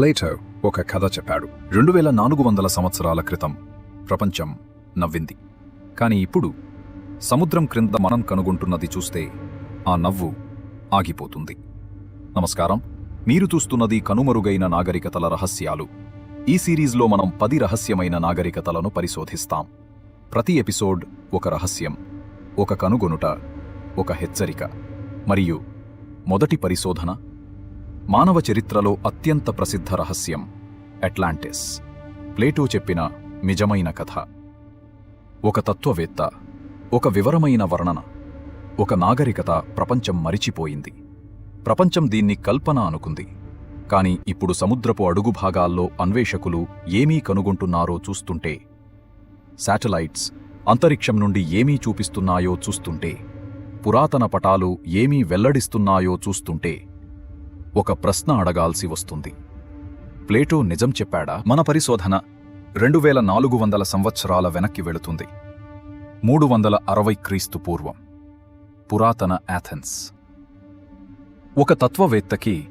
Plato ఒక కథ చెప్పాడు. రెండు వేల నాలుగు వందల సంవత్సరాల క్రితం ప్రపంచం నవ్వింది. కాని ఇప్పుడు సముద్రం క్రింద మనం కనుగొంటున్నది చూస్తే ఆ నవ్వు ఆగిపోతుంది. నమస్కారం. మీరు చూస్తున్నది కనుమరుగైన నాగరికతల రహస్యాలు. ఈ సిరీస్లో మనం పది రహస్యమైన నాగరికతలను పరిశోధిస్తాం. ప్రతి ఎపిసోడ్ ఒక రహస్యం ఒక కనుగొనుట ఒక హెచ్చరిక మరియు మొదటి పరిశోధన మానవ చరిత్రలో అత్యంత ప్రసిద్ధ రహస్యం అట్లాంటిస్. ప్లేటో చెప్పిన నిజమైన కథ. ఒక తత్వవేత్త ఒక వివరమైన వర్ణన ఒక నాగరికత ప్రపంచం మరిచిపోయింది. ప్రపంచం దీన్ని కల్పన అనుకుంది. కాని ఇప్పుడు సముద్రపు అడుగు భాగాల్లో అన్వేషకులు ఏమీ కనుగొంటున్నారో చూస్తుంటే శాటిలైట్స్ అంతరిక్షం నుండి ఏమీ చూపిస్తున్నాయో చూస్తుంటే పురాతన పటాలు ఏమీ వెల్లడిస్తున్నాయో చూస్తుంటే ఒక ప్రశ్న అడగాల్సి వస్తుంది. ప్లేటో నిజం చెప్పాడా? మన పరిశోధన రెండు వేల నాలుగు వందల సంవత్సరాల వెనక్కి వెళుతుంది. మూడు వందల అరవై క్రీస్తు పూర్వం. పురాతన యాథెన్స్ ఒక తత్వవేత్తకి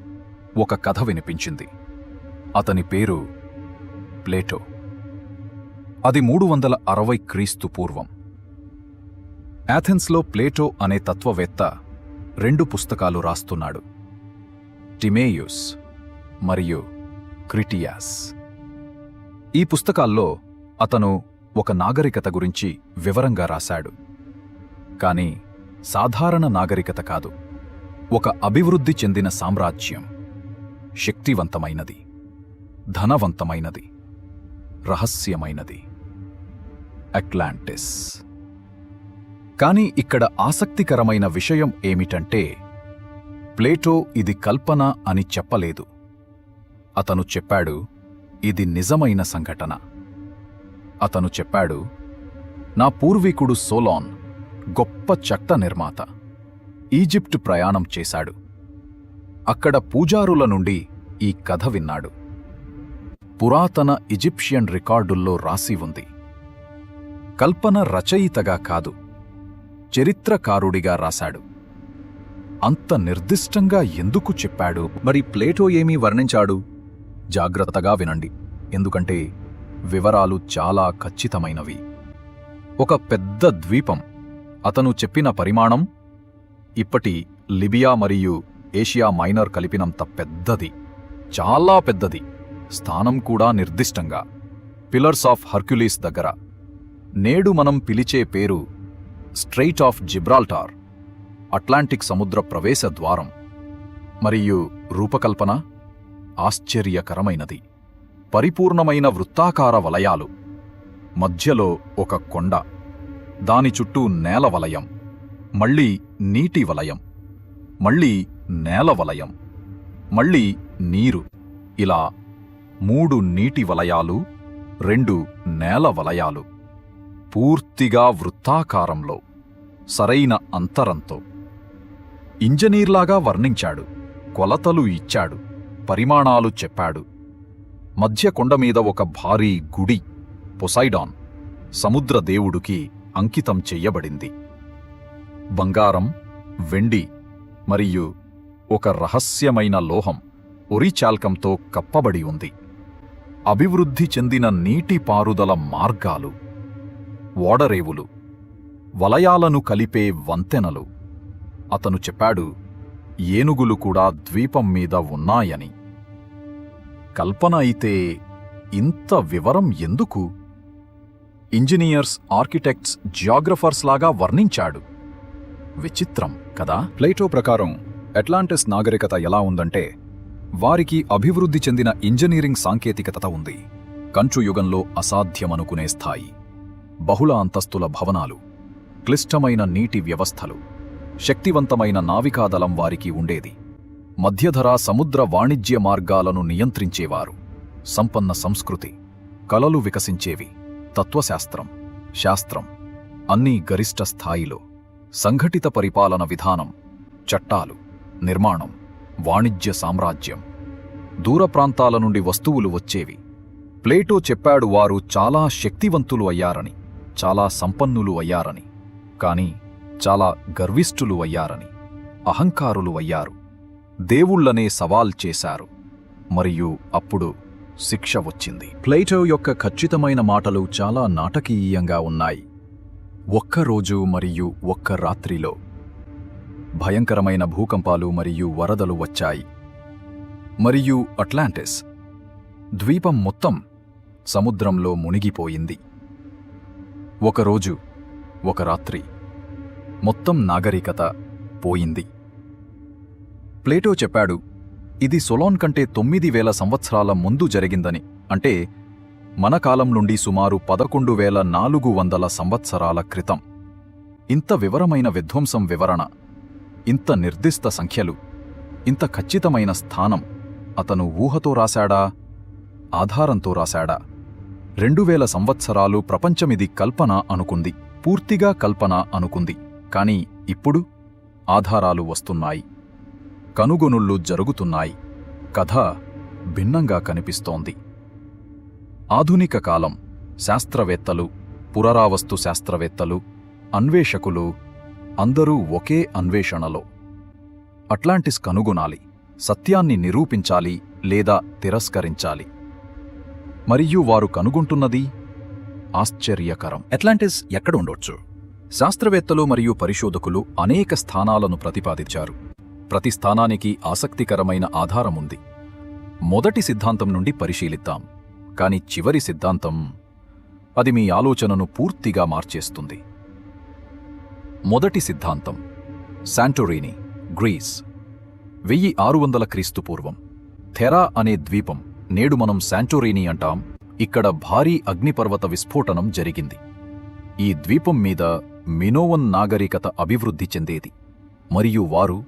ఒక కథ వినిపించింది. అతని పేరు ప్లేటో. అది మూడు వందల అరవై క్రీస్తు పూర్వం. యాథెన్స్లో ప్లేటో అనే తత్వవేత్త రెండు పుస్తకాలు రాస్తున్నాడు. టిమేయుస్ మరియు క్రిటియాస్. ఈ పుస్తకాల్లో అతను ఒక నాగరికత గురించి వివరంగా రాశాడు. కాని సాధారణ నాగరికత కాదు. ఒక అభివృద్ధి చెందిన సామ్రాజ్యం శక్తివంతమైనది ధనవంతమైనది రహస్యమైనది. అట్లాంటిస్. కాని ఇక్కడ ఆసక్తికరమైన విషయం ఏమిటంటే ప్లేటో ఇది కల్పన అని చెప్పలేదు. అతను చెప్పాడు ఇది నిజమైన సంఘటన. అతను చెప్పాడు నా పూర్వీకుడు సోలాన్ గొప్ప చక్త నిర్మాత ఈజిప్ట్ ప్రయాణం చేశాడు. అక్కడ పూజారుల నుండి ఈ కథ విన్నాడు. పురాతన ఈజిప్షియన్ రికార్డుల్లో రాసి ఉంది. కల్పన రచయితగా కాదు చరిత్రకారుడిగా రాశాడు. అంత నిర్దిష్టంగా ఎందుకు చెప్పాడు? మరి ప్లేటో ఏమీ వర్ణించాడు? జాగ్రత్తగా వినండి. ఎందుకంటే వివరాలు చాలా ఖచ్చితమైనవి. ఒక పెద్ద ద్వీపం. అతను చెప్పిన పరిమాణం ఇప్పటి లిబియా మరియు ఏషియా మైనర్ కలిపినంత పెద్దది. చాలా పెద్దది. స్థానం కూడా నిర్దిష్టంగా. పిల్లర్స్ ఆఫ్ హర్క్యులీస్ దగ్గర. నేడు మనం పిలిచే పేరు స్ట్రెయిట్ ఆఫ్ జిబ్రాల్టార్. అట్లాంటిక్ సముద్ర ప్రవేశ ద్వారం మరియు రూపకల్పన ఆశ్చర్యకరమైనది. పరిపూర్ణమైన వృత్తాకార వలయాలు. మధ్యలో ఒక కొండ. దాని చుట్టూ నేల వలయం. మళ్ళీ నీటి వలయం. మళ్ళీ నేల వలయం. మళ్ళీ నీరు. ఇలా మూడు నీటి వలయాలు రెండు నేల వలయాలు. పూర్తిగా వృత్తాకారంలో. సరైన అంతరంతో. ఇంజనీర్లాగా వర్ణించాడు. కొలతలు ఇచ్చాడు. పరిమాణాలు చెప్పాడు. మధ్య కొండమీద ఒక భారీ గుడి పొసైడాన్ సముద్ర దేవుడికి అంకితం చెయ్యబడింది. బంగారం వెండి మరియు ఒక రహస్యమైన లోహం ఒరిచాల్కంతో కప్పబడి ఉంది. అభివృద్ధి చెందిన నీటిపారుదల మార్గాలు ఓడరేవులు వలయాలను కలిపే వంతెనలు. అతను చెప్పాడు ఏనుగులు కూడా ద్వీపం మీద ఉన్నాయని. కల్పన అయితే ఇంత వివరం ఎందుకు? ఇంజనీయర్స్ ఆర్కిటెక్ట్స్ జియోగ్రఫర్స్ లాగా వర్ణించాడు. విచిత్రం కదా? ప్లేటో ప్రకారం అట్లాంటిస్ నాగరికత ఎలా ఉందంటే వారికి అభివృద్ధి చెందిన ఇంజనీరింగ్ సాంకేతికత ఉంది. కంచు యుగంలో అసాధ్యమనుకునే స్థాయి. బహుళ అంతస్తుల భవనాలు క్లిష్టమైన నీటి వ్యవస్థలు శక్తివంతమైన నావికాదళం వారికి ఉండేది. మధ్యధరా సముద్ర వాణిజ్య మార్గాలను నియంత్రించేవారు. సంపన్న సంస్కృతి కలలు వికసించేవి తత్వశాస్త్రం శాస్త్రం అన్నీ గరిష్ట స్థాయిలో సంఘటిత పరిపాలన విధానం చట్టాలు నిర్మాణం వాణిజ్య సామ్రాజ్యం దూర ప్రాంతాల నుండి వస్తువులు వచ్చేవి. ప్లేటో చెప్పాడు వారు చాలా శక్తివంతులు అయ్యారని చాలా సంపన్నులు అయ్యారని. కాని చాలా గర్విష్ఠులు అయ్యారని అహంకారులు అయ్యారు. దేవుళ్ళనే సవాల్ చేశారు. మరియు అప్పుడు శిక్ష వచ్చింది. ప్లేటో యొక్క ఖచ్చితమైన మాటలు చాలా నాటకీయంగా ఉన్నాయి. ఒక్క రోజు మరియు ఒక్క రాత్రిలో భయంకరమైన భూకంపాలు మరియు వరదలు వచ్చాయి. మరియు అట్లాంటిస్ ద్వీపం మొత్తం సముద్రంలో మునిగిపోయింది. ఒకరోజు ఒక రాత్రి మొత్తం నాగరికత పోయింది. ప్లేటో చెప్పాడు ఇది సొలాన్ కంటే తొమ్మిది వేల సంవత్సరాల ముందు జరిగిందని అంటే మన కాలం నుండి సుమారు పదకొండు వేల నాలుగు వందల సంవత్సరాల క్రితం. ఇంత వివరమైన విధ్వంసం వివరణ ఇంత నిర్దిష్ట సంఖ్యలు ఇంత ఖచ్చితమైన స్థానం అతను ఊహతో రాశాడా? ఆధారంతో రాశాడా? రెండు వేల సంవత్సరాలు ప్రపంచమిది కల్పన అనుకుంది పూర్తిగా కల్పన అనుకుంది. కాని ఇప్పుడు ఆధారాలు వస్తున్నాయి. కనుగొనుళ్ళు జరుగుతున్నాయి. కథ భిన్నంగా కనిపిస్తోంది. ఆధునిక కాలం శాస్త్రవేత్తలు పురరావస్తు శాస్త్రవేత్తలు అన్వేషకులు అందరూ ఒకే అన్వేషణలో. అట్లాంటిస్ కనుగొనాలి సత్యాన్ని నిరూపించాలి లేదా తిరస్కరించాలి. మరియు వారు కనుగొంటున్నది ఆశ్చర్యకరం. అట్లాంటిస్ ఎక్కడ ఉండొచ్చు? శాస్త్రవేత్తలు మరియు పరిశోధకులు అనేక స్థానాలను ప్రతిపాదించారు. ప్రతి స్థానానికి ఆసక్తికరమైన ఆధారముంది మొదటి సిద్ధాంతం నుండి పరిశీలిద్దాం. కాని చివరి సిద్ధాంతం అది మీ ఆలోచనను పూర్తిగా మార్చేస్తుంది. మొదటి సిద్ధాంతం. Santorini Greece. వెయ్యి ఆరు వందల క్రీస్తు పూర్వం. థెరా అనే ద్వీపం నేడు మనం శాంటోరీని అంటాం ఇక్కడ భారీ అగ్నిపర్వత విస్ఫోటనం జరిగింది. ఈ ద్వీపం మీద మినోవన్ నాగరికత అభివృద్ధి చెందేది. మరియు వారు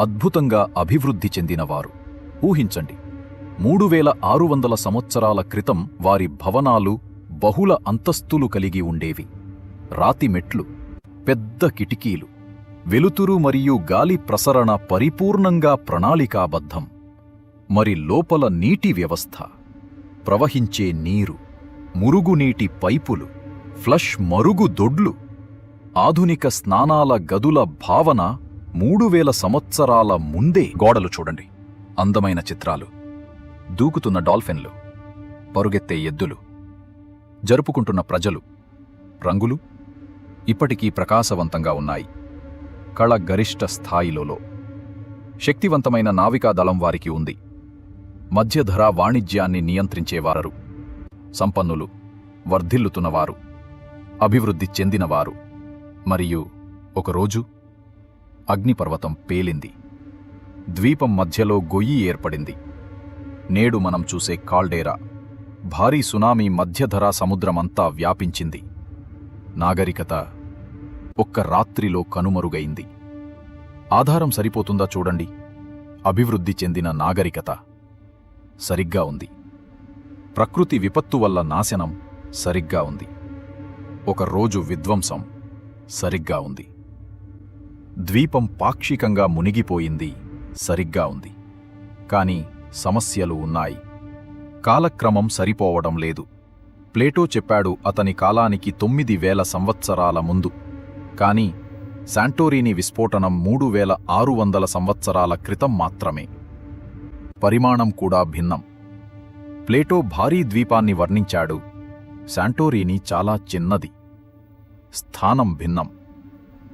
అద్భుతంగా అభివృద్ధి చెందినవారు. ఊహించండి మూడు వేల ఆరు వందల సంవత్సరాల క్రితం వారి భవనాలు బహుళ అంతస్తులు కలిగి ఉండేవి. రాతి మెట్లు పెద్ద కిటికీలు వెలుతురు మరియు గాలి ప్రసరణ పరిపూర్ణంగా ప్రణాళికాబద్ధం. మరి లోపల నీటి వ్యవస్థ ప్రవహించే నీరు మురుగునీటి పైపులు ఫ్లష్ మరుగు దొడ్లు ఆధునిక స్నానాల గదుల భావన మూడు వేల సంవత్సరాల ముందే గోడలు చూడండి. అందమైన చిత్రాలు. దూకుతున్న డాల్ఫిన్లు. పరుగెత్తే ఎద్దులు. జరుపుకుంటున్న ప్రజలు. రంగులు. ఇప్పటికీ ప్రకాశవంతంగా ఉన్నాయి. కళ గరిష్ట స్థాయిలో శక్తివంతమైన నావికాదళం వారికి ఉంది. మధ్యధరా వాణిజ్యాన్ని నియంత్రించేవారు సంపన్నులు. వర్ధిల్లుతున్నవారు. అభివృద్ధి చెందినవారు. మరియు ఒకరోజు అగ్నిపర్వతం పేలింది. ద్వీపం మధ్యలో గొయ్యి ఏర్పడింది. నేడు మనం చూసే కాల్డేరా భారీ సునామీ మధ్యధరా సముద్రమంతా వ్యాపించింది. నాగరికత ఒక్క రాత్రిలో కనుమరుగైంది. ఆధారం సరిపోతుందా చూడండి. అభివృద్ధి చెందిన నాగరికత సరిగ్గా ఉంది. ప్రకృతి విపత్తు వల్ల నాశనం సరిగ్గా ఉంది. ఒక రోజు విధ్వంసం సరిగ్గా ఉంది. ద్వీపం పాక్షికంగా మునిగిపోయింది సరిగ్గా ఉంది. కాని సమస్యలు ఉన్నాయి. కాలక్రమం సరిపోవడం లేదు. ప్లేటో చెప్పాడు అతని కాలానికి తొమ్మిది వేల సంవత్సరాల ముందు. కాని శాంటోరీని విస్ఫోటనం మూడు వేల ఆరు వందల సంవత్సరాల క్రితం మాత్రమే. పరిమాణం కూడా భిన్నం. ప్లేటో భారీ ద్వీపాన్ని వర్ణించాడు. శాంటోరీని చాలా చిన్నది. స్థానం భిన్నం.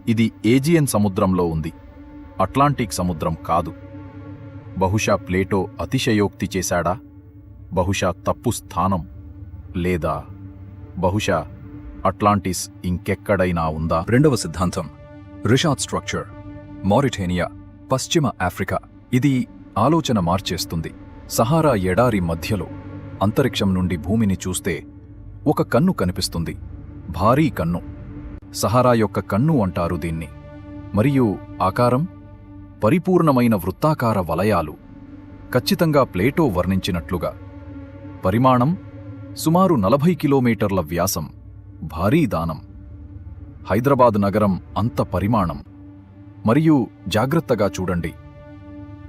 ఇది ఏజియన్ సముద్రంలో ఉంది. అట్లాంటిక్ సముద్రం కాదు. బహుశా ప్లేటో అతిశయోక్తి చేశాడా? బహుశా తప్పు స్థానం. లేదా బహుశా అట్లాంటిస్ ఇంకెక్కడైనా ఉందా? రెండవ సిద్ధాంతం. Richat structure. మారిటేనియా. పశ్చిమ ఆఫ్రికా. ఇది ఆలోచన మార్చేస్తుంది. సహారా ఎడారి మధ్యలో అంతరిక్షం నుండి భూమిని చూస్తే ఒక కన్ను కనిపిస్తుంది. భారీ కన్ను. సహారా యొక్క కన్ను అంటారు దీన్ని. మరియు ఆకారం పరిపూర్ణమైన వృత్తాకార వలయాలు ఖచ్చితంగా ప్లేటో వర్ణించినట్లుగా. పరిమాణం సుమారు నలభై కిలోమీటర్ల వ్యాసం భారీ దానం. హైదరాబాద్ నగరం అంత పరిమాణం. మరియు జాగ్రత్తగా చూడండి.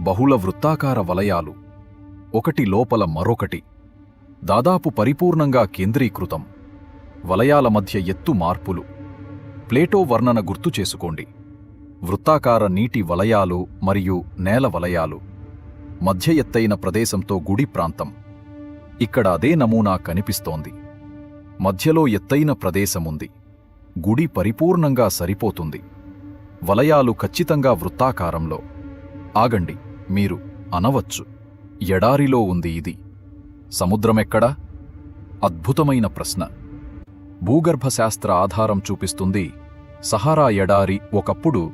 బహుళ వృత్తాకార వలయాలు ఒకటి లోపల మరొకటి. దాదాపు పరిపూర్ణంగా కేంద్రీకృతం. వలయాల మధ్య ఎత్తు మార్పులు. ప్లేటో వర్ణన గుర్తు చేసుకోండి. వృత్తాకార నీటి వలయాలు మరియు నేల వలయాలు. మధ్య ఎత్తైన ప్రదేశంతో గుడి ప్రాంతం. ఇక్కడ అదే నమూనా కనిపిస్తోంది. మధ్యలో ఎత్తైన ప్రదేశముంది. గుడి పరిపూర్ణంగా సరిపోతుంది. వలయాలు ఖచ్చితంగా వృత్తాకారంలో. ఆగండి మీరు అనవచ్చు. ఎడారిలో ఉంది ఇది. సముద్రమెక్కడా? అద్భుతమైన ప్రశ్న. భూగర్భశాస్త్ర ఆధారం చూపిస్తుంది. సహారా ఎడారి ఒకప్పుడు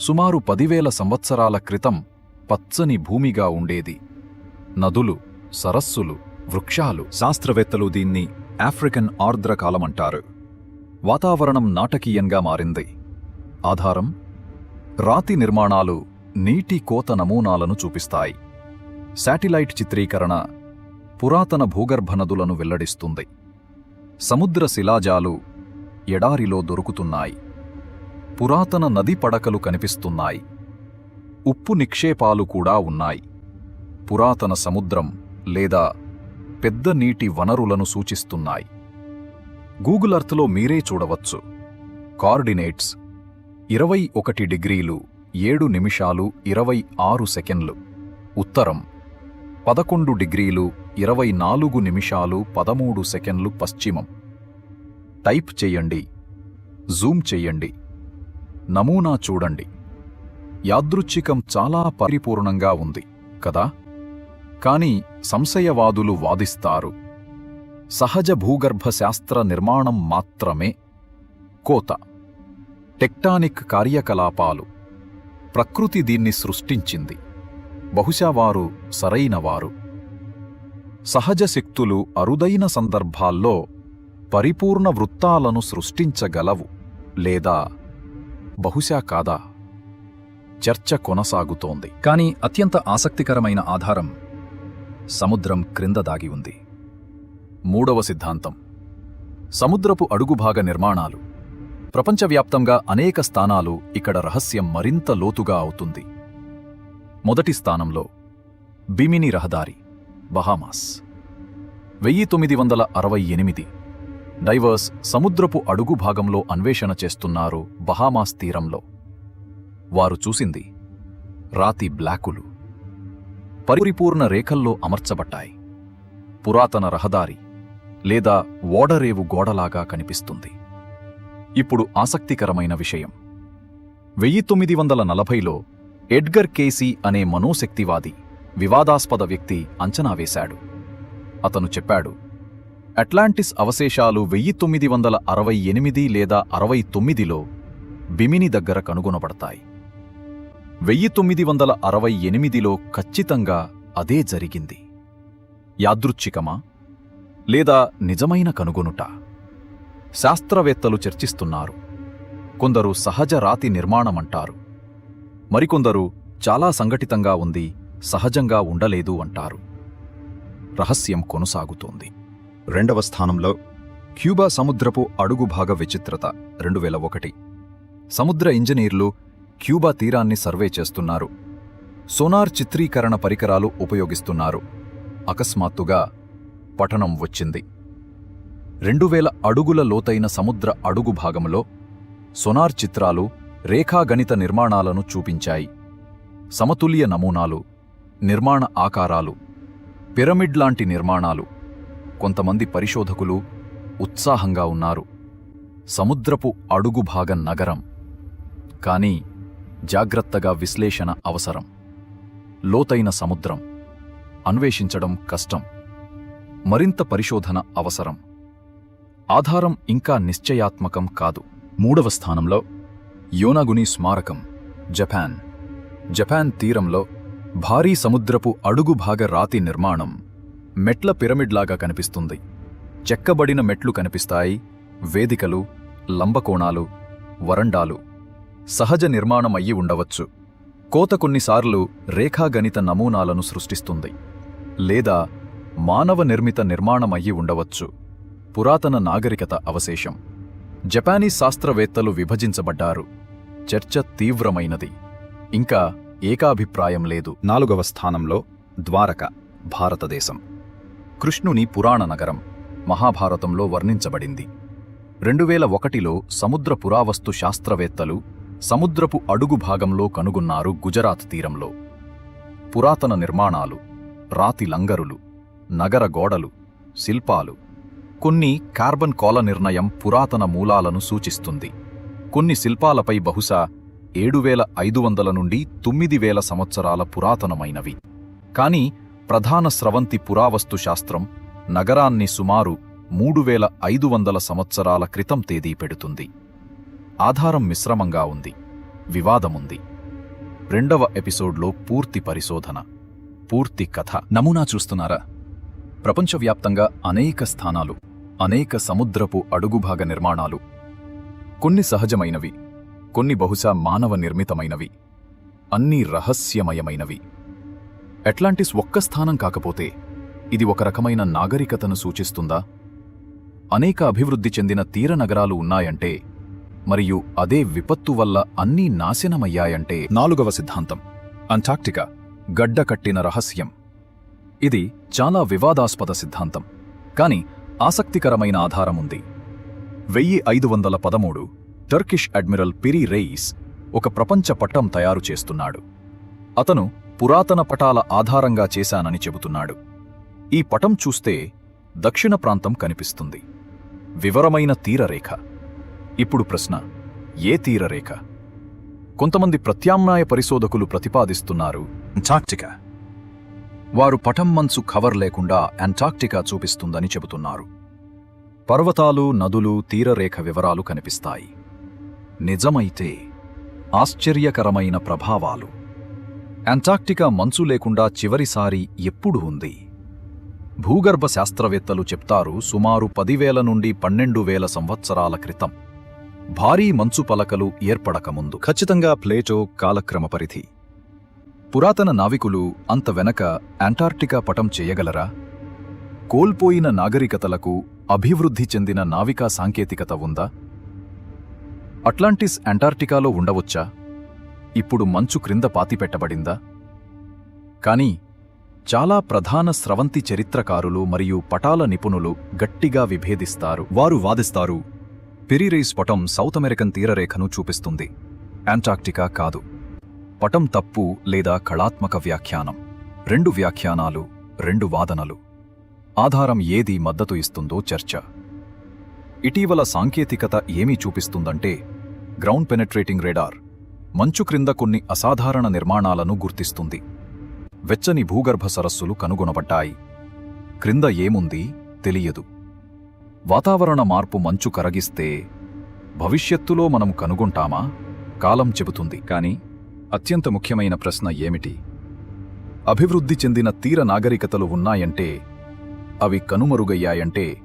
సుమారు పదివేల సంవత్సరాల క్రితం పచ్చని భూమిగా ఉండేది. నదులు సరస్సులు వృక్షాలు. శాస్త్రవేత్తలు దీన్ని ఆఫ్రికన్ ఆర్ద్రకాలమంటారు వాతావరణం నాటకీయంగా మారింది. ఆధారం రాతి నిర్మాణాలు నీటి కోత నమూనాలను చూపిస్తాయి. శాటిలైట్ చిత్రీకరణ పురాతన భూగర్భ నదులను వెల్లడిస్తుంది. సముద్ర శిలాజాలు ఎడారిలో దొరుకుతున్నాయి. పురాతన నది పడకలు కనిపిస్తున్నాయి. ఉప్పు నిక్షేపాలు కూడా ఉన్నాయి. పురాతన సముద్రం లేదా పెద్ద నీటి వనరులను సూచిస్తున్నాయి. గూగుల్ అర్త్లో మీరే చూడవచ్చు. కార్డినేట్స్ ఇరవై ఒకటి డిగ్రీలు ఏడు నిమిషాలు ఇరవై ఆరు సెకండ్లు. ఉత్తరం పదకొండు డిగ్రీలు ఇరవై నాలుగు నిమిషాలు పదమూడు సెకండ్లు పశ్చిమం. టైప్ చెయ్యండి జూమ్ చెయ్యండి నమూనా చూడండి. యాదృచ్ఛికం చాలా పరిపూర్ణంగా ఉంది కదా? కాని సంశయవాదులు వాదిస్తారు. సహజ భూగర్భ శాస్త్ర నిర్మాణం మాత్రమే కోత. టెక్టానిక్ కార్యకలాపాలు ప్రకృతి దీన్ని సృష్టించింది. బహుశా వారు సరైనవారు. సహజ శక్తులు అరుదైన సందర్భాల్లో పరిపూర్ణ వృత్తాలను సృష్టించగలవు లేదా బహుశా కాదా? చర్చ కొనసాగుతోంది. కానీ అత్యంత ఆసక్తికరమైన ఆధారం సముద్రం క్రింద దాగి ఉంది. మూడవ సిద్ధాంతం. సముద్రపు అడుగుభాగ నిర్మాణాలు. ప్రపంచవ్యాప్తంగా అనేక స్థానాలు ఇక్కడ రహస్యం మరింత లోతుగా అవుతుంది. మొదటి స్థానంలో బిమిని రహదారి బహామాస్. వెయ్యి తొమ్మిది వందల అరవై ఎనిమిది డైవర్స్ సముద్రపు అడుగు భాగంలో అన్వేషణ చేస్తున్నారు బహామాస్ తీరంలో. వారు చూసింది రాతి బ్లాకులు. పరిపూర్ణ రేఖల్లో అమర్చబడ్డాయి. పురాతన రహదారి లేదా ఓడరేవు గోడలాగా కనిపిస్తుంది. ఇప్పుడు ఆసక్తికరమైన విషయం. వెయ్యి తొమ్మిది వందల నలభైలో ఎడ్గర్ కేసీ అనే మనోశక్తివాది వివాదాస్పద వ్యక్తి అంచనా వేశాడు. అతను చెప్పాడు అట్లాంటిస్ అవశేషాలు వెయ్యి తొమ్మిది వందల అరవై ఎనిమిది లేదా అరవై తొమ్మిదిలో బిమిని దగ్గర కనుగొనబడతాయి. వెయ్యి తొమ్మిది వందల అరవై ఎనిమిదిలో ఖచ్చితంగా అదే జరిగింది. యాదృచ్ఛికమా? లేదా నిజమైన కనుగొనుట? శాస్త్రవేత్తలు చర్చిస్తున్నారు. కొందరు సహజ రాతి నిర్మాణమంటారు. మరికొందరు చాలా సంఘటితంగా ఉంది సహజంగా ఉండలేదు అంటారు. రహస్యం కొనసాగుతోంది. రెండవ స్థానంలో క్యూబా సముద్రపు అడుగుభాగ విచిత్రత రెండు వేల ఒకటి సముద్ర ఇంజనీర్లు క్యూబా తీరాన్ని సర్వే చేస్తున్నారు. సోనార్ చిత్రీకరణ పరికరాలు ఉపయోగిస్తున్నారు. అకస్మాత్తుగా పఠనం వచ్చింది. రెండు వేల అడుగుల లోతైన సముద్ర అడుగు భాగంలో సొనార్ చిత్రాలు రేఖాగణిత నిర్మాణాలను చూపించాయి. సమతుల్య నమూనాలు నిర్మాణ ఆకారాలు పిరమిడ్ లాంటి నిర్మాణాలు. కొంతమంది పరిశోధకులు ఉత్సాహంగా ఉన్నారు. సముద్రపు అడుగు భాగం నగరం. కానీ జాగ్రత్తగా విశ్లేషణ అవసరం. లోతైన సముద్రం. అన్వేషించడం కష్టం. మరింత పరిశోధన అవసరం. ఆధారం ఇంకా నిశ్చయాత్మకం కాదు. మూడవ స్థానంలో యోనగుని స్మారకం జపాన్. జపాన్ తీరంలో భారీ సముద్రపు అడుగు భాగ రాతి నిర్మాణం మెట్ల పిరమిడ్లాగా కనిపిస్తుంది. చెక్కబడిన మెట్లు కనిపిస్తాయి వేదికలు లంబకోణాలు వరండాలు సహజ నిర్మాణం అయ్యి ఉండవచ్చు. కోత కొన్నిసార్లు రేఖాగణిత నమూనాలను సృష్టిస్తుంది. లేదా మానవ నిర్మిత నిర్మాణమయ్యి ఉండవచ్చు. పురాతన నాగరికత అవశేషం. జపానీస్ శాస్త్రవేత్తలు విభజించబడ్డారు. చర్చ తీవ్రమైనది. ఇంకా ఏకాభిప్రాయం లేదు. నాలుగవ స్థానంలో ద్వారక భారతదేశం. కృష్ణుని పురాణ నగరం మహాభారతంలో వర్ణించబడింది. రెండు వేల ఒకటిలో సముద్ర పురావస్తు శాస్త్రవేత్తలు సముద్రపు అడుగు భాగంలో కనుగొన్నారు గుజరాత్ తీరంలో. పురాతన నిర్మాణాలు రాతి లంగరులు నగర గోడలు శిల్పాలు కొన్ని కార్బన్ కోల నిర్ణయం పురాతన మూలాలను సూచిస్తుంది. కొన్ని శిల్పాలపై బహుశా ఏడు వేల ఐదు వందల నుండి తొమ్మిది వేల సంవత్సరాల పురాతనమైనవి. కాని ప్రధాన స్రవంతి పురావస్తు శాస్త్రం నగరాన్ని సుమారు మూడు వేల ఐదు వందల సంవత్సరాల క్రితం తేదీ పెడుతుంది. ఆధారం మిశ్రమంగా ఉంది. వివాదముంది. రెండవ ఎపిసోడ్లో పూర్తి పరిశోధన పూర్తి కథ. నమూనా చూస్తున్నారా? ప్రపంచవ్యాప్తంగా అనేక స్థానాలు అనేక సముద్రపు అడుగుభాగ నిర్మాణాలు కొన్ని సహజమైనవి కొన్ని బహుశా మానవ నిర్మితమైనవి అన్నీ రహస్యమయమైనవి. అట్లాంటిస్ ఒక్క స్థానం కాకపోతే ఇది ఒక రకమైన నాగరికతను సూచిస్తుందా? అనేక అభివృద్ధి చెందిన తీర నగరాలు ఉన్నాయంటే మరియు అదే విపత్తు వల్ల అన్నీ నాశనమయ్యాయంటే నాలుగవ సిద్ధాంతం అంటార్క్టికా గడ్డకట్టిన రహస్యం. ఇది చాలా వివాదాస్పద సిద్ధాంతం కాని ఆసక్తికరమైన ఆధారముంది. వెయ్యి ఐదు వందల పదమూడు టర్కిష్ అడ్మిరల్ పిరి రెయిస్ ఒక ప్రపంచ పట్టం తయారు చేస్తున్నాడు. అతను పురాతన పటాల ఆధారంగా చేశానని చెబుతున్నాడు. ఈ పటం చూస్తే దక్షిణ ప్రాంతం కనిపిస్తుంది. వివరమైన తీరరేఖ. ఇప్పుడు ప్రశ్న ఏ తీరరేఖ? కొంతమంది ప్రత్యామ్నాయ పరిశోధకులు ప్రతిపాదిస్తున్నారు అంటార్క్టికా. వారు పటం మంచు కవర్ లేకుండా అంటార్క్టికా చూపిస్తుందని చెబుతున్నారు. పర్వతాలు నదులు తీరరేఖ వివరాలు కనిపిస్తాయి. నిజమైతే ఆశ్చర్యకరమైన ప్రభావాలు. అంటార్క్టికా మంచు లేకుండా చివరిసారి ఎప్పుడు ఉంది? భూగర్భ శాస్త్రవేత్తలు చెప్తారు సుమారు పదివేల నుండి పన్నెండు వేల సంవత్సరాల క్రితం భారీ మంచు పలకలు ఏర్పడకముందు ఖచ్చితంగా ప్లేటో కాలక్రమ పరిధి. పురాతన నావికులు అంత వెనక అంటార్క్టికా పటం చేయగలరా? కోల్పోయిన నాగరికతలకు అభివృద్ధి చెందిన నావికా సాంకేతికత ఉందా? అట్లాంటిస్ అంటార్టికాలో ఉండవచ్చా? ఇప్పుడు మంచు క్రింద పాతిపెట్టబడిందా? కాని చాలా ప్రధాన స్రవంతి చరిత్రకారులు మరియు పటాల నిపుణులు గట్టిగా విభేదిస్తారు. వారు వాదిస్తారు పిరిరేస్ పటం సౌత్ అమెరికన్ తీరరేఖను చూపిస్తుంది. అంటార్క్టికా కాదు. పటం తప్పు లేదా కళాత్మక వ్యాఖ్యానం. రెండు వ్యాఖ్యానాలు రెండు వాదనలు. ఆధారం ఏది మద్దతు ఇస్తుందో చర్చ. ఇటీవల సాంకేతికత ఏమీ చూపిస్తుందంటే గ్రౌండ్ పెనెట్రేటింగ్ రేడార్. మంచు క్రింద కొన్ని అసాధారణ నిర్మాణాలను గుర్తిస్తుంది. వెచ్చని భూగర్భ సరస్సులు కనుగొనబడ్డాయి. క్రింద ఏముంది తెలియదు. వాతావరణ మార్పు మంచు కరగిస్తే భవిష్యత్తులో మనం కనుగొంటామా? కాలం చెబుతుంది. కాని అత్యంత ముఖ్యమైన ప్రశ్న ఏమిటి? అభివృద్ధి చెందిన తీర నాగరికతలు ఉన్నాయంటే అవి కనుమరుగయ్యాయంటే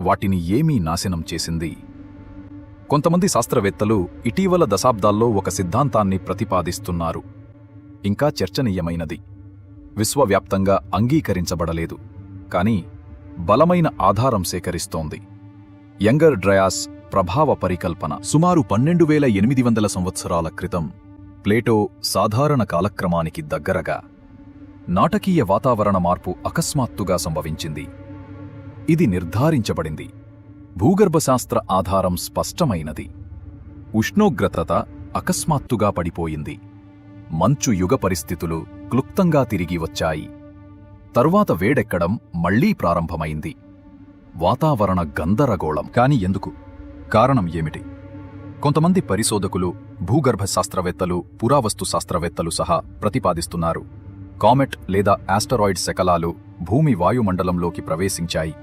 వాటిని ఏమీ నాశనం చేసింది. కొంతమంది శాస్త్రవేత్తలు ఇటీవల దశాబ్దాల్లో ఒక సిద్ధాంతాన్ని ప్రతిపాదిస్తున్నారు. ఇంకా చర్చనీయమైనది. విశ్వవ్యాప్తంగా అంగీకరించబడలేదు. కానీ బలమైన ఆధారం సేకరిస్తోంది. యంగర్ డ్రయాస్ ప్రభావ పరికల్పన. సుమారు పన్నెండు వేల ఎనిమిది వందల సంవత్సరాల క్రితం ప్లేటో సాధారణ కాలక్రమానికి దగ్గరగా నాటకీయ వాతావరణ మార్పు అకస్మాత్తుగా సంభవించింది. ఇది నిర్ధారించబడింది. భూగర్భశాస్త్ర ఆధారం స్పష్టమైనది. ఉష్ణోగ్రత అకస్మాత్తుగా పడిపోయింది. మంచు యుగ పరిస్థితులు క్లుప్తంగా తిరిగి వచ్చాయి. తరువాత వేడెక్కడం మళ్ళీ ప్రారంభమైంది. వాతావరణ గందరగోళం. కాని ఎందుకు? కారణం ఏమిటి? కొంతమంది పరిశోధకులు భూగర్భ శాస్త్రవేత్తలు పురావస్తు శాస్త్రవేత్తలు సహా ప్రతిపాదిస్తున్నారు. కామెట్ లేదా ఆస్టరాయిడ్ శకలాలు భూమి వాయుమండలంలోకి ప్రవేశించాయి.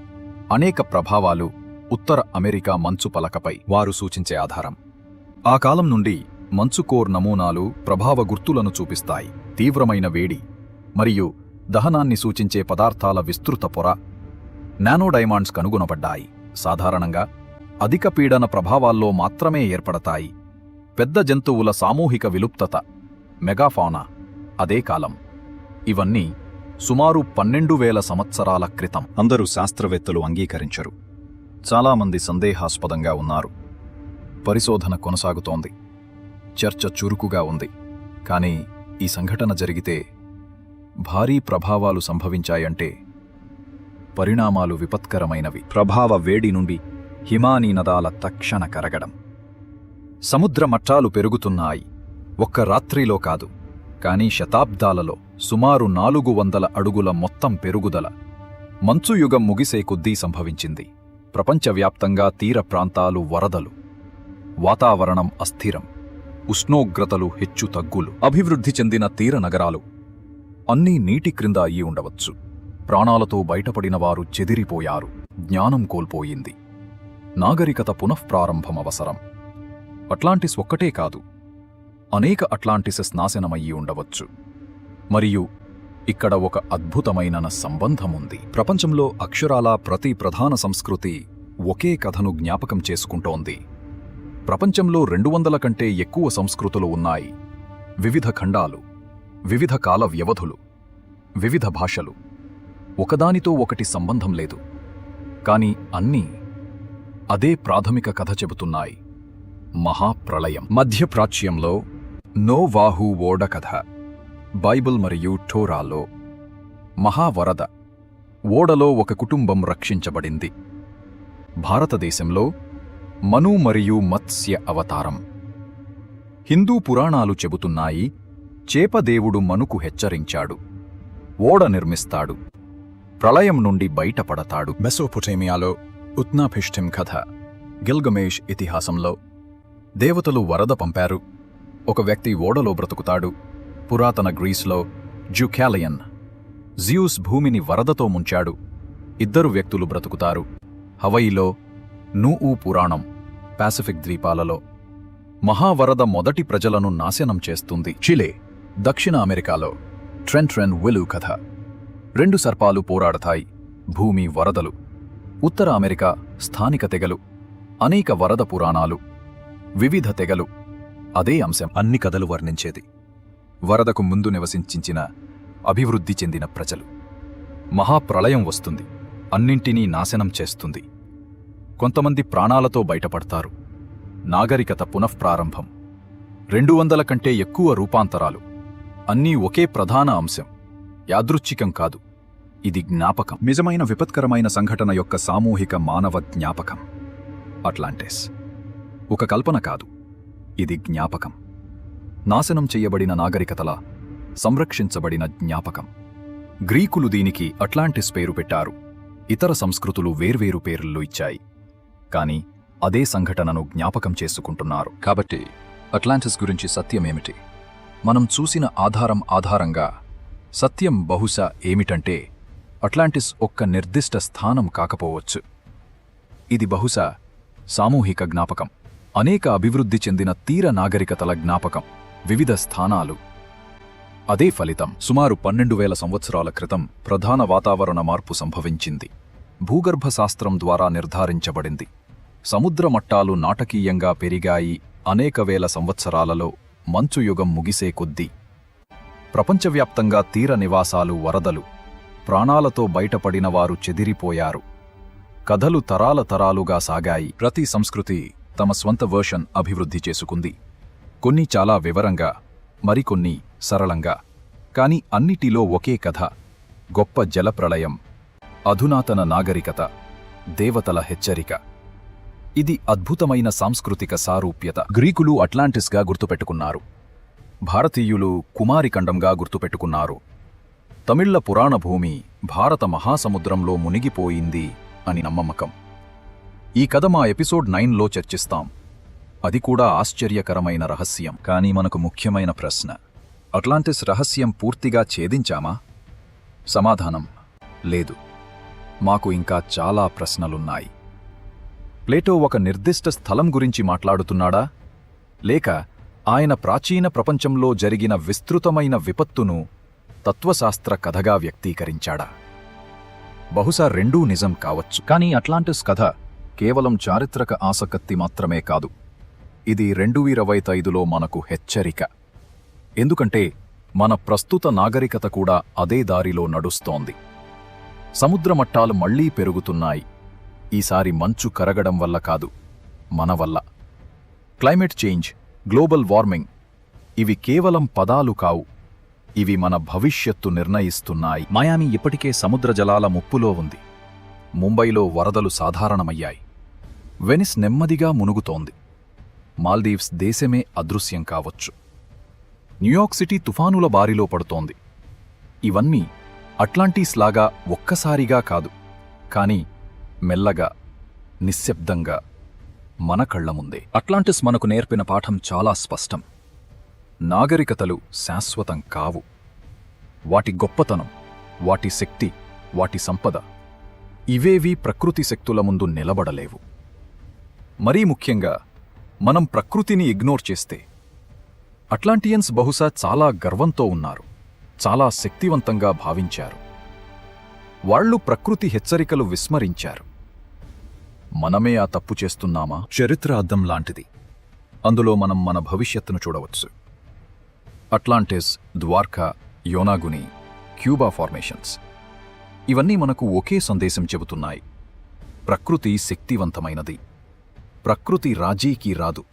అనేక ప్రభావాలు ఉత్తర అమెరికా మంచు పలకపై వారు సూచించే ఆధారం. ఆ కాలం నుండి మంచు కోర్ నమూనాలు ప్రభావ గుర్తులను చూపిస్తాయి. తీవ్రమైన వేడి మరియు దహనాన్ని సూచించే పదార్థాల విస్తృత పొర నానోడైమాండ్స్ కనుగొనబడ్డాయి. సాధారణంగా అధిక పీడన ప్రభావాల్లో మాత్రమే ఏర్పడతాయి. పెద్ద జంతువుల సామూహిక విలుప్తత మెగాఫానా అదే కాలం. ఇవన్నీ సుమారు పన్నెండు వేల సంవత్సరాల క్రితం. అందరూ శాస్త్రవేత్తలు అంగీకరించరు. చాలామంది సందేహాస్పదంగా ఉన్నారు. పరిశోధన కొనసాగుతోంది. చర్చ చురుకుగా ఉంది. కానీ ఈ సంఘటన జరిగితే భారీ ప్రభావాలు సంభవించాయంటే పరిణామాలు విపత్కరమైనవి. ప్రభావ వేడి నుండి హిమానీ నదాల తక్షణ కరగడం. సముద్ర మట్టాలు పెరుగుతున్నాయి. ఒక్క రాత్రిలో కాదు కానీ శతాబ్దాలలో సుమారు నాలుగు వందల అడుగుల మొత్తం పెరుగుదల. మంచు యుగం ముగిసే కొద్దీ సంభవించింది. ప్రపంచవ్యాప్తంగా తీర ప్రాంతాలు వరదలు. వాతావరణం అస్థిరం. ఉష్ణోగ్రతలు హెచ్చు తగ్గులు. అభివృద్ధి చెందిన తీర నగరాలు. అన్నీ నీటి క్రింద అయి ఉండవచ్చు. ప్రాణాలతో బయటపడినవారు చెదిరిపోయారు. జ్ఞానం కోల్పోయింది. నాగరికత పునఃప్రారంభం అవసరం. అట్లాంటిస్ ఒక్కటే కాదు. అనేక అట్లాంటిసెస్ నాశనమయ్యి ఉండవచ్చు. మరియు ఇక్కడ ఒక అద్భుతమైన సంబంధముంది. ప్రపంచంలో అక్షరాల ప్రతి ప్రధాన సంస్కృతి ఒకే కథను జ్ఞాపకం చేసుకుంటోంది. ప్రపంచంలో రెండు వందల కంటే ఎక్కువ సంస్కృతులు ఉన్నాయి. వివిధ ఖండాలు వివిధ కాల వ్యవధులు వివిధ భాషలు. ఒకదానితో ఒకటి సంబంధం లేదు. కాని అన్నీ అదే ప్రాథమిక కథ చెబుతున్నాయి. మహాప్రళయం. మధ్యప్రాచ్యంలో నోవాహు ఓడ కథ. బైబిల్ మరియు టోరాలో మహావరద ఓడలో ఒక కుటుంబం రక్షించబడింది. భారతదేశంలో మను మరియు మత్స్య అవతారం. హిందూ పురాణాలు చెబుతున్నాయి చేపదేవుడు మనుకు హెచ్చరించాడు ఓడ నిర్మిస్తాడు ప్రళయం నుండి బయటపడతాడు. మెసోపొటేమియాలో ఉత్నాభిష్ఠిం కథ గిల్గమేష్ ఇతిహాసంలో దేవతలు వరద పంపారు. ఒక వ్యక్తి ఓడలో బ్రతుకుతాడు పురాతన గ్రీస్లో జ్యుకాలియన్ జియూస్ భూమిని వరదతో ముంచాడు. ఇద్దరు వ్యక్తులు బ్రతుకుతారు. హవయిలో నూఊ పురాణం పాసిఫిక్ ద్వీపాలలో మహావరద మొదటి ప్రజలను నాశనం చేస్తుంది. చిలే దక్షిణ అమెరికాలో ట్రెంట్రెన్ విలు కథ. రెండు సర్పాలు పోరాడతాయి భూమి వరదలు. ఉత్తర అమెరికా స్థానిక తెగలు అనేక వరద పురాణాలు. వివిధ తెగలు. అదే అంశం. అన్ని కథలు వర్ణించేది. వరదకు ముందు నివసించిన అభివృద్ధి చెందిన ప్రజలు. మహాప్రళయం వస్తుంది. అన్నింటినీ నాశనం చేస్తుంది. కొంతమంది ప్రాణాలతో బయటపడతారు. నాగరికత పునఃప్రారంభం. రెండు వందల కంటే ఎక్కువ రూపాంతరాలు. అన్నీ ఒకే ప్రధాన అంశం. యాదృచ్ఛికం కాదు. ఇది జ్ఞాపకం. నిజమైన విపత్కరమైన సంఘటన యొక్క సామూహిక మానవ జ్ఞాపకం. అట్లాంటిస్. ఒక కల్పన కాదు. ఇది జ్ఞాపకం. నాశనం చెయ్యబడిన నాగరికతల సంరక్షించబడిన జ్ఞాపకం. గ్రీకులు దీనికి అట్లాంటిస్ పేరు పెట్టారు. ఇతర సంస్కృతులు వేర్వేరు పేర్లు ఇచ్చాయి. కాని అదే సంఘటనను జ్ఞాపకం చేసుకుంటున్నారు. కాబట్టి అట్లాంటిస్ గురించి సత్యమేమిటి మనం చూసిన ఆధారం ఆధారంగా సత్యం బహుశా ఏమిటంటే అట్లాంటిస్ ఒక్క నిర్దిష్ట స్థానం కాకపోవచ్చు. ఇది బహుశా సామూహిక జ్ఞాపకం. అనేక అభివృద్ధి చెందిన తీర నాగరికతల జ్ఞాపకం. వివిధ స్థానాలు. అదే ఫలితం సుమారు పన్నెండు వేల సంవత్సరాల క్రితం ప్రధాన వాతావరణ మార్పు సంభవించింది. భూగర్భ శాస్త్రం ద్వారా నిర్ధారించబడింది. సముద్ర మట్టాలు నాటకీయంగా పెరిగాయి అనేక వేల సంవత్సరాలలో మంచుయుగం ముగిసే కొద్దీ. ప్రపంచవ్యాప్తంగా తీర నివాసాలు వరదలు. ప్రాణాలతో బయటపడిన వారు చెదిరిపోయారు. కథలు తరాల తరాలుగా సాగాయి. ప్రతి సంస్కృతి తమ స్వంత వర్షన్ అభివృద్ధి చేసుకుంది. కొన్ని చాలా వివరంగా మరికొన్ని సరళంగా. కాని అన్నిటిలో ఒకే కథ గొప్ప జలప్రళయం అధునాతన నాగరికత దేవతల హెచ్చరిక. ఇది అద్భుతమైన సాంస్కృతిక సారూప్యత. గ్రీకులు అట్లాంటిస్గా గుర్తుపెట్టుకున్నారు. భారతీయులు కుమారికండంగా గుర్తుపెట్టుకున్నారు. తమిళ్ళ పురాణ భూమి భారత మహాసముద్రంలో మునిగిపోయింది అని నమ్మకం ఈ కథ మా ఎపిసోడ్ నైన్లో చర్చిస్తాం. అది కూడా ఆశ్చర్యకరమైన రహస్యం. కానీ మనకు ముఖ్యమైన ప్రశ్న. అట్లాంటిస్ రహస్యం పూర్తిగా ఛేదించామా? సమాధానం. లేదు. మాకు ఇంకా చాలా ప్రశ్నలున్నాయి. ప్లేటో ఒక నిర్దిష్ట స్థలం గురించి మాట్లాడుతున్నాడా? లేక ఆయన ప్రాచీన ప్రపంచంలో జరిగిన విస్తృతమైన విపత్తును తత్వశాస్త్ర కథగా వ్యక్తీకరించాడా? బహుశా రెండూ నిజం కావచ్చు. కానీ అట్లాంటిస్ కథ కేవలం చారిత్రక ఆసక్తి మాత్రమే కాదు. ఇది రెండు ఇరవై ఐదులో మనకు హెచ్చరిక. ఎందుకంటే మన ప్రస్తుత నాగరికత కూడా అదే దారిలో నడుస్తోంది. సముద్ర మట్టాలు మళ్ళీ పెరుగుతున్నాయి. ఈసారి మంచు కరగడం వల్ల కాదు మన వల్ల. క్లైమేట్ చేంజ్ గ్లోబల్ వార్మింగ్ ఇవి కేవలం పదాలు కావు ఇవి మన భవిష్యత్తు నిర్ణయిస్తున్నాయి. మయామి ఇప్పటికే సముద్ర జలాల ముప్పులో ఉంది. ముంబైలో వరదలు సాధారణమయ్యాయి. వెనిస్ నెమ్మదిగా మునుగుతోంది. మాల్దీవ్స్ దేశమే అదృశ్యం కావచ్చు. న్యూయార్క్ సిటీ తుఫానుల బారిలో పడుతోంది. ఇవన్నీ అట్లాంటిస్ లాగా ఒక్కసారిగా కాదు కాని మెల్లగా నిశ్శబ్దంగా మన కళ్ళ ముందే. అట్లాంటిస్ మనకు నేర్పిన పాఠం చాలా స్పష్టం. నాగరికతలు శాశ్వతం కావు. వాటి గొప్పతనం వాటి శక్తి వాటి సంపద ఇవేవీ ప్రకృతి శక్తుల ముందు నిలబడలేవు. మరీ ముఖ్యంగా మనం ప్రకృతిని ఇగ్నోర్ చేస్తే. అట్లాంటియన్స్ బహుశా చాలా గర్వంతో ఉన్నారు. చాలా శక్తివంతంగా భావించారు. వాళ్ళు ప్రకృతి హెచ్చరికలు విస్మరించారు. మనమే ఆ తప్పు చేస్తున్నామా? చరిత్ర అద్దం లాంటిది. అందులో మనం మన భవిష్యత్తును చూడవచ్చు. Atlantis Dwarka Yonaguni Cuba formations. ఇవన్నీ మనకు ఒకే సందేశం చెబుతున్నాయి. ప్రకృతి శక్తివంతమైనది. ప్రకృతి రాజీకి రాదు.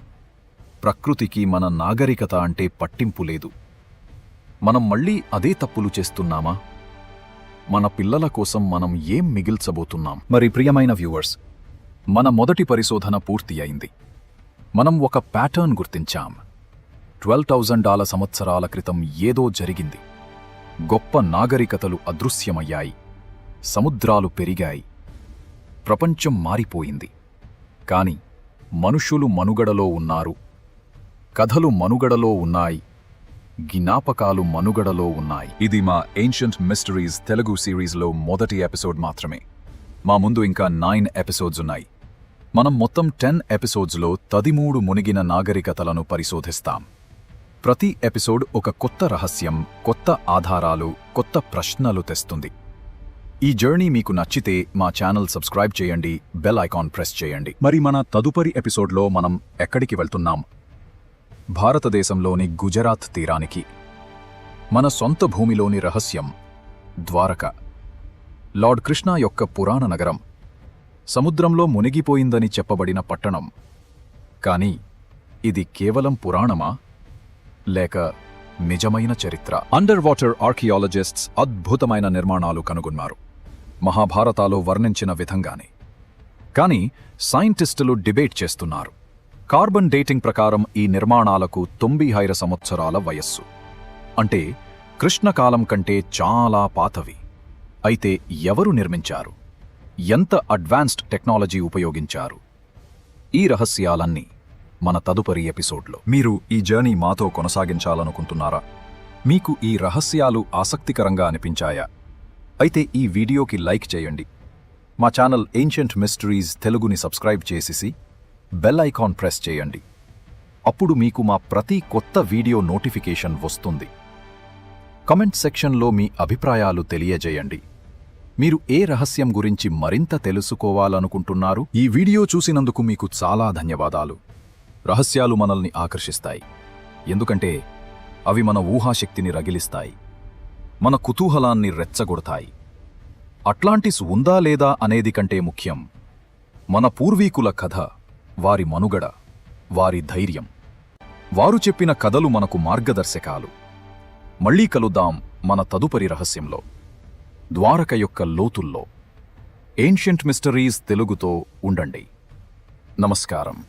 ప్రకృతికి మన నాగరికత అంటే పట్టింపు లేదు. మనం మళ్ళీ అదే తప్పులు చేస్తున్నామా? మన పిల్లల కోసం మనం ఏం మిగిల్చబోతున్నాం? మరి ప్రియమైన వ్యూవర్స్ మన మొదటి పరిశోధన పూర్తి అయింది. మనం ఒక ప్యాటర్న్ గుర్తించాం. ట్వెల్వ్ థౌజండ్ డాల సంవత్సరాల క్రితం ఏదో జరిగింది. గొప్ప నాగరికతలు అదృశ్యమయ్యాయి. సముద్రాలు పెరిగాయి. ప్రపంచం మారిపోయింది. కానీ మనుషులు మనుగడలో ఉన్నారు. కథలు మనుగడలో ఉన్నాయి. జ్ఞాపకాలు మనుగడలో ఉన్నాయి. ఇది మా ఏన్షియంట్ మిస్టరీస్ తెలుగు సిరీస్లో మొదటి ఎపిసోడ్ మాత్రమే. మా ముందు ఇంకా నైన్ ఎపిసోడ్స్ ఉన్నాయి. మనం మొత్తం టెన్ ఎపిసోడ్స్లో తదిమూడు మునిగిన నాగరికతలను పరిశోధిస్తాం. ప్రతి ఎపిసోడ్ ఒక కొత్త రహస్యం కొత్త ఆధారాలు కొత్త ప్రశ్నలు తెస్తుంది. ఈ జర్నీ మీకు నచ్చితే మా ఛానల్ సబ్స్క్రైబ్ చేయండి బెల్ ఐకాన్ ప్రెస్ చేయండి. మరి మన తదుపరి ఎపిసోడ్లో మనం ఎక్కడికి వెళ్తున్నాం? భారతదేశంలోని గుజరాత్ తీరానికి. మన సొంత భూమిలోని రహస్యం ద్వారక. లార్డ్ కృష్ణ యొక్క పురాణ నగరం. సముద్రంలో మునిగిపోయిందని చెప్పబడిన పట్టణం. కాని ఇది కేవలం పురాణమా? లేక నిజమైన చరిత్ర? అండర్ వాటర్ ఆర్కియాలజిస్ట్స్ అద్భుతమైన నిర్మాణాలు కనుగొన్నారు. మహాభారతాలో వర్ణించిన విధంగానే. కాని సైంటిస్టులు డిబేట్ చేస్తున్నారు. కార్బన్ డేటింగ్ ప్రకారం ఈ నిర్మాణాలకు తొంభై సంవత్సరాల వయస్సు. అంటే కృష్ణకాలం కంటే చాలా పాతవి. అయితే ఎవరు నిర్మించారు? ఎంత అడ్వాన్స్డ్ టెక్నాలజీ ఉపయోగించారు? ఈ రహస్యాలన్నీ మన తదుపరి ఎపిసోడ్లో. మీరు ఈ జర్నీ మాతో కొనసాగించాలనుకుంటున్నారా? మీకు ఈ రహస్యాలు ఆసక్తికరంగా అనిపించాయా? అయితే ఈ వీడియోకి లైక్ చేయండి. మా ఛానల్ ఏన్షియంట్ మిస్టరీస్ తెలుగుని సబ్స్క్రైబ్ చేసేసి బెల్ ఐకాన్ ప్రెస్ చేయండి. అప్పుడు మీకు మా ప్రతి కొత్త వీడియో నోటిఫికేషన్ వస్తుంది. కమెంట్ సెక్షన్లో మీ అభిప్రాయాలు తెలియజేయండి. మీరు ఏ రహస్యం గురించి మరింత తెలుసుకోవాలనుకుంటున్నారు? ఈ వీడియో చూసినందుకు మీకు చాలా ధన్యవాదాలు. రహస్యాలు మనల్ని ఆకర్షిస్తాయి. ఎందుకంటే అవి మన ఊహాశక్తిని రగిలిస్తాయి. మన కుతూహలాన్ని రెచ్చగొడతాయి. అట్లాంటిస్ ఉందా లేదా అనేది కంటే ముఖ్యం. మన పూర్వీకుల కథ వారి మనుగడ వారి ధైర్యం. వారు చెప్పిన కథలు మనకు మార్గదర్శకాలు. మళ్ళీ కలుద్దాం మన తదుపరి రహస్యంలో. ద్వారక యొక్క లోతుల్లో. ఏన్షియంట్ మిస్టరీస్ తెలుగుతో ఉండండి. నమస్కారం.